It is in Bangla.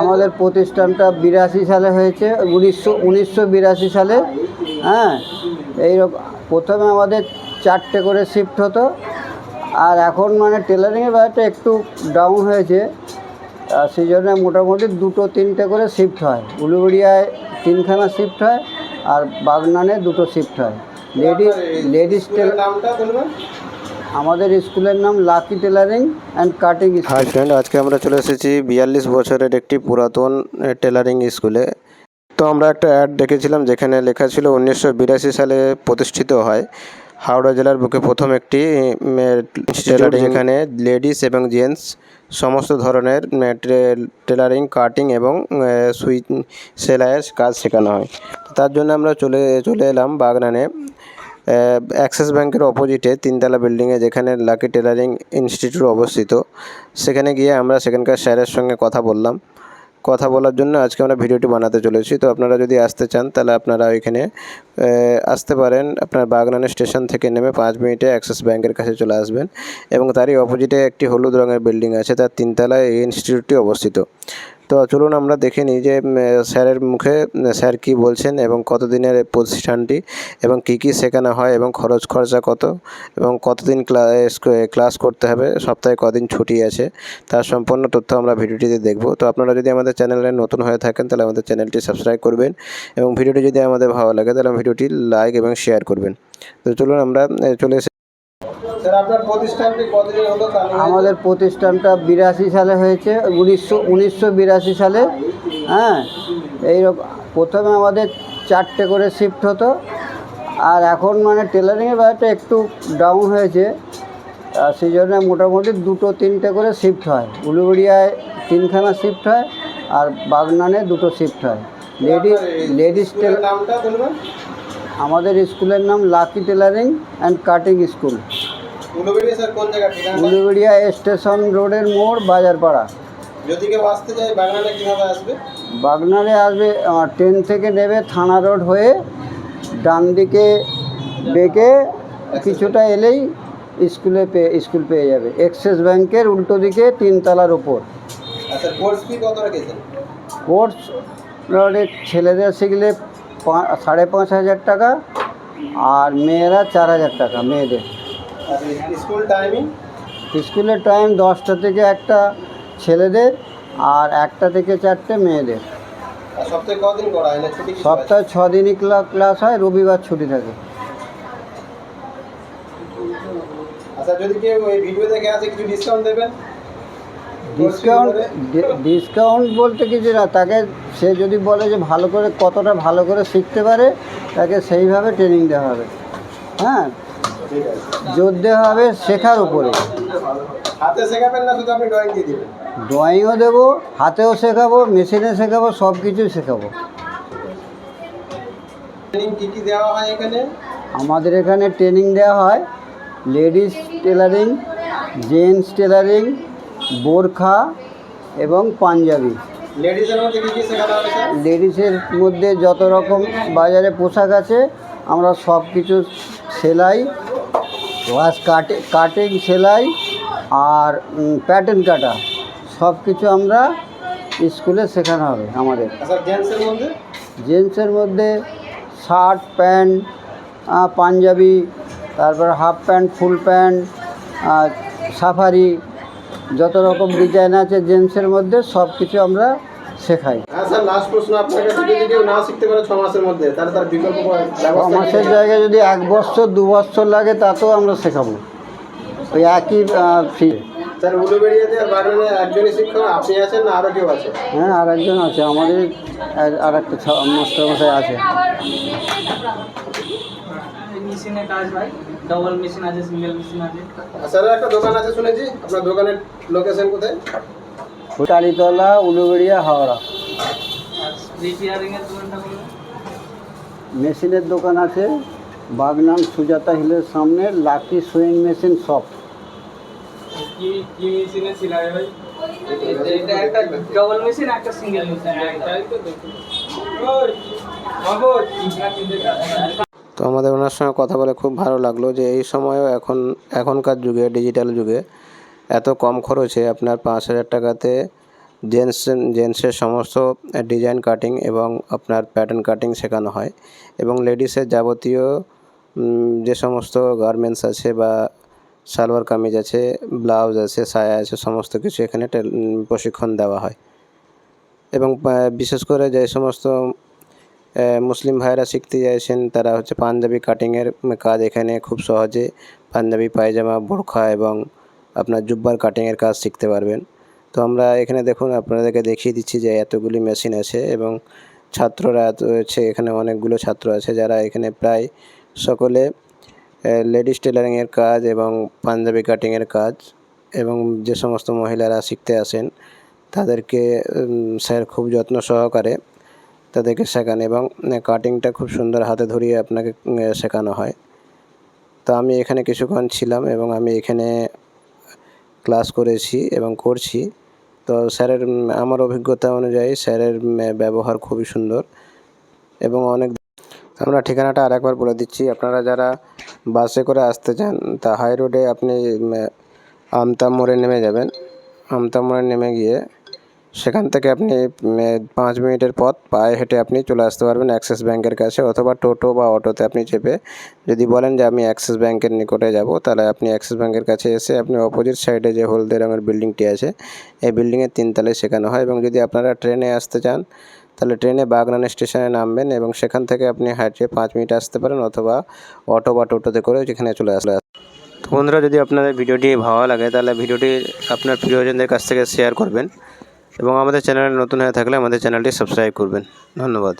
আমাদের প্রতিষ্ঠানটা বিরাশি সালে হয়েছে উনিশশো উনিশশো বিরাশি সালে হ্যাঁ? এইরকম প্রথমে আমাদের চারটে করে শিফট হতো আর এখন মানে টেলারিংয়ের ব্যাপারটা একটু ডাউন হয়েছে আর সেই জন্য মোটামুটি দুটো তিনটে করে শিফট হয়। উলুবেড়িয়ায় তিনখানা শিফট হয় আর বাগনানে দুটো শিফট হয়। লেডিস লেডিস টেল স্কুলের নামটা বলবেন? আমাদের স্কুলের নাম lucky tailoring and cutting hi friend আজকে আমরা চলে এসেছি বিয়াল্লিশ বছরের একটি পুরাতন টেলারিং স্কুলে তো আমরা একটা অ্যাড দেখেছিলাম যেখানে লেখা ছিল উনিশশো বিরাশি সালে প্রতিষ্ঠিত হয়। হাওড়া জেলার বুকে প্রথম একটি টেলারিং এখানে লেডিস এবং জেন্টস সমস্ত ধরনের টেলারিং কাটিং এবং সুই সেলাইয়ের কাজ শেখানো হয়। তার জন্য আমরা চলে চলে এলাম বাগনানে। অ্যাক্সিস ব্যাংকের অপোজিটে তিনতলা বিল্ডিংয়ে যেখানে লাকি টেলারিং ইনস্টিটিউট অবস্থিত, সেখানে গিয়ে আমরা সেখানকার স্যারের সঙ্গে কথা বললাম। কথা বলার জন্য আজকে আমরা ভিডিওটি বানাতে চলেছি। তো আপনারা যদি আসতে চান, তাহলে আপনারা ওইখানে আসতে পারেন। আপনার বাগনান স্টেশন থেকে নেমে পাঁচ মিনিটে অ্যাক্সিস ব্যাংকের কাছে চলে আসবেন এবং তারই অপোজিটে একটি হলুদ রঙের বিল্ডিং আছে। তার তিনতলায় এই ইনস্টিটিউটটি অবস্থিত। তো চলুন আমরা দেখে নিই যে স্যারের মুখে স্যার কী বলছেন এবং কতদিনের প্রতিষ্ঠানটি এবং কী কী শেখানো হয় এবং খরচ খরচা কত এবং কতদিন ক্লাস ক্লাস করতে হবে, সপ্তাহে কদিন ছুটি আছে, তার সম্পূর্ণ তথ্য আমরা ভিডিওটিতে দেখব। তো আপনারা যদি আমাদের চ্যানেলে নতুন হয়ে থাকেন, তাহলে আমাদের চ্যানেলটি সাবস্ক্রাইব করবেন এবং ভিডিওটি যদি আমাদের ভালো লাগে, তাহলে ভিডিওটি লাইক এবং শেয়ার করবেন। তো চলুন আমরা চলে এসে স্যার আপনার প্রতিষ্ঠানটি কতদিন হলো চালু হয়েছে? আমাদের প্রতিষ্ঠানটা বিরাশি সালে হয়েছে উনিশশো উনিশশো বিরাশি সালে। হ্যাঁ এইরকম প্রথমে আমাদের চারটে করে শিফট হতো আর এখন মানে টেলারিংয়ের ব্যাপারটা একটু ডাউন হয়েছে আর সেই জন্য মোটামুটি দুটো তিনটে করে শিফট হয়। উলুবেড়িয়ায় তিনখানা শিফট হয় আর বাগনানে দুটো শিফট হয়। লেডিস লেডিস টেল স্কুলের নামটা বলবেন? আমাদের স্কুলের নাম lucky tailoring and cutting school Uluberia station রোডের মোড় বাজারপাড়া। যদি কেউ আসতে চায় বাগনানে কীভাবে আসবে? বাগনারে আসবে ট্রেন থেকে নেবে থানা রোড হয়ে ডান দিকে বেঁকে কিছুটা এলেই স্কুলে পেয়ে স্কুল পেয়ে যাবে। এক্সিস ব্যাংকের উল্টো দিকে তিনতলার ওপর আচ্ছা কোর্স ফি কত রেখেছেন? কোর্স ছেলেদের শিখলে সাড়ে পাঁচ হাজার টাকা আর মেয়েরা চার হাজার টাকা মেয়েদের। স্কুল টাইমিং স্কুলের টাইম দশটা থেকে একটা ছেলেদের আর একটা থেকে চারটে মেয়েদের। সপ্তাহে কদিন করা হয়? না ছুটি সপ্তাহে ছ দিনই ক্লা- ক্লাস হয় রবিবার ছুটি থাকে। আচ্ছা যদি কেউ এই ভিডিও দেখে আসে কিছু ডিসকাউন্ট দেবেন? ডিসকাউন্ট ডিসকাউন্ট বলতে কিছু না তাকে সে যদি বলে যে ভালো করে কতটা ভালো করে শিখতে পারে তাকে সেইভাবে ট্রেনিং দেওয়া হবে। হ্যাঁ? দেওয়া হবে শেখার উপরে। হাতে শেখাবেন না শুধু আপনি ড্রয়িং দিয়ে দিবেন? ড্রয়িংও দেবো হাতেও শেখাবো মেশিনে শেখাবো সব কিছুই শেখাবো। ট্রেনিং কী কী দেওয়া হয় এখানে? আমাদের এখানে ট্রেনিং দেওয়া হয়। লেডিস টেলারিং জেন্টস টেলারিং বোরখা এবং পাঞ্জাবি। লেডিসের মধ্যে যত রকম বাজারে পোশাক আছে আমরা সব কিছু সেলাই ওয়াশ কাটে কাটিং সেলাই আর প্যাটার্ন কাটা। সব কিছু আমরা স্কুলে শেখানো হবে আমাদের। আচ্ছা জেন্টসের মধ্যে? জেন্টসের মধ্যে শার্ট প্যান্ট পাঞ্জাবি তারপর হাফ প্যান্ট ফুল প্যান্ট আর সাফারি যত রকম ডিজাইন আছে জেন্টসের মধ্যে সব কিছু আমরা শেখাই। হ্যাঁ স্যার লাস্ট প্রশ্ন আপনার কাছে যদি কেউ না শিখতে পারে ছ মাসের মধ্যে তাহলে তার বিকল্প ব্যবস্থা মাসের? জায়গায় যদি এক বছর দু বছর লাগে তাতেও আমরা শেখাবো। ওই একই ফি স্যার উলুবেড়িয়াতে আর বাগানে একজনই শিক্ষক আপনি আছেন না আরও কেউ আছে? হ্যাঁ আর একজন আছে আমাদের আর একটা মাস্টারমশাই আছে। মেশিনে কাজ হয় ডবল মেশিন আছে সিঙ্গেল মেশিন আছে। স্যার একটা দোকান আছে শুনেছি আপনার দোকানের লোকেশন কোথায়? কালীতলা, উলুবেড়িয়া, হাওড়া। মেশিনের দোকান আছে, বাগনান সুজাতা হিলের সামনে লাকি সুইং মেশিন শপ। তো আমাদের ওনার সঙ্গে কথা বলে খুব ভালো লাগল যে এই সময়ও এখন, এখনকার যুগে ডিজিটাল যুগে এত কম খরচে আপনার পাঁচ হাজার টাকাতে জেন্টস, জেন্টসের সমস্ত ডিজাইন কাটিং এবং আপনার প্যাটার্ন কাটিং শেখানো হয় এবং লেডিসের যাবতীয় যে সমস্ত গার্মেন্টস আছে বা সালোয়ার কামিজ আছে, ব্লাউজ আছে, সায়া আছে, সমস্ত কিছু এখানে প্রশিক্ষণ দেওয়া হয়। এবং বিশেষ করে যে সমস্ত মুসলিম ভাইরা শিখতে চাইছেন তারা হচ্ছে পাঞ্জাবি কাটিংয়ের কাজ এখানে খুব সহজে। পাঞ্জাবি পায়জামা, বোরখা এবং আপনার জুব্বার কাটিংয়ের কাজ শিখতে পারবেন। তো আমরা এখানে দেখুন, আপনাদেরকে দেখিয়ে দিচ্ছি যে এতগুলি মেশিন আছে এবং ছাত্ররা এত হচ্ছে এখানে অনেকগুলো ছাত্র আছে যারা এখানে প্রায় সকলে লেডিস টেলারিংয়ের কাজ এবং পাঞ্জাবি কাটিংয়ের কাজ এবং যে সমস্ত মহিলারা শিখতে আসেন, তাদেরকে স্যার খুব যত্ন সহকারে তাদেরকে শেখান এবং কাটিংটা খুব সুন্দর হাতে ধরিয়ে আপনাকে শেখানো হয়। তো আমি এখানে কিছুক্ষণ ছিলাম এবং আমি এখানে ক্লাস করেছি এবং করছি। তো স্যারের, আমার অভিজ্ঞতা অনুযায়ী স্যারের ব্যবহার খুবই সুন্দর এবং অনেক আমরা ঠিকানাটা আরেকবার বলে দিচ্ছি। আপনারা যারা বাসে করে আসতে চান, তা হাই রোডে আপনি আমতা মোড়ে নেমে যাবেন। আমতা মোড়ে নেমে গিয়ে সেখান থেকে আপনি পাঁচ মিনিটের পথ পায়ে হেঁটে আপনি চলে আসতে পারবেন অ্যাক্সিস ব্যাংকের কাছে অথবা টোটো বা অটোতে আপনি চেপে। যদি বলেন যে আমি অ্যাক্সিস ব্যাংকের নিকটে যাব, তাহলে আপনি অ্যাক্সিস ব্যাংকের কাছে এসে আপনি অপোজিট সাইডে যে হলদে রঙের বিল্ডিংটি আছে, এই বিল্ডিংয়ের তিনতলায় শেখানো হয় এবং যদি আপনারা ট্রেনে আসতে চান, তাহলে ট্রেনে বাগনান স্টেশনে নামবেন এবং সেখান থেকে আপনি হাঁটে পাঁচ মিনিট আসতে পারেন অথবা অটো বা টোটোতে করে যেখানে চলে আসলে বন্ধুরা, যদি আপনাদের ভিডিওটি ভালো লাগে, তাহলে ভিডিওটি আপনার প্রিয়জনদের কাছ থেকে শেয়ার করবেন। এবং আমাদের চ্যানেলে নতুন হয়ে থাকলে আমাদের চ্যানেলটি সাবস্ক্রাইব করবেন। ধন্যবাদ।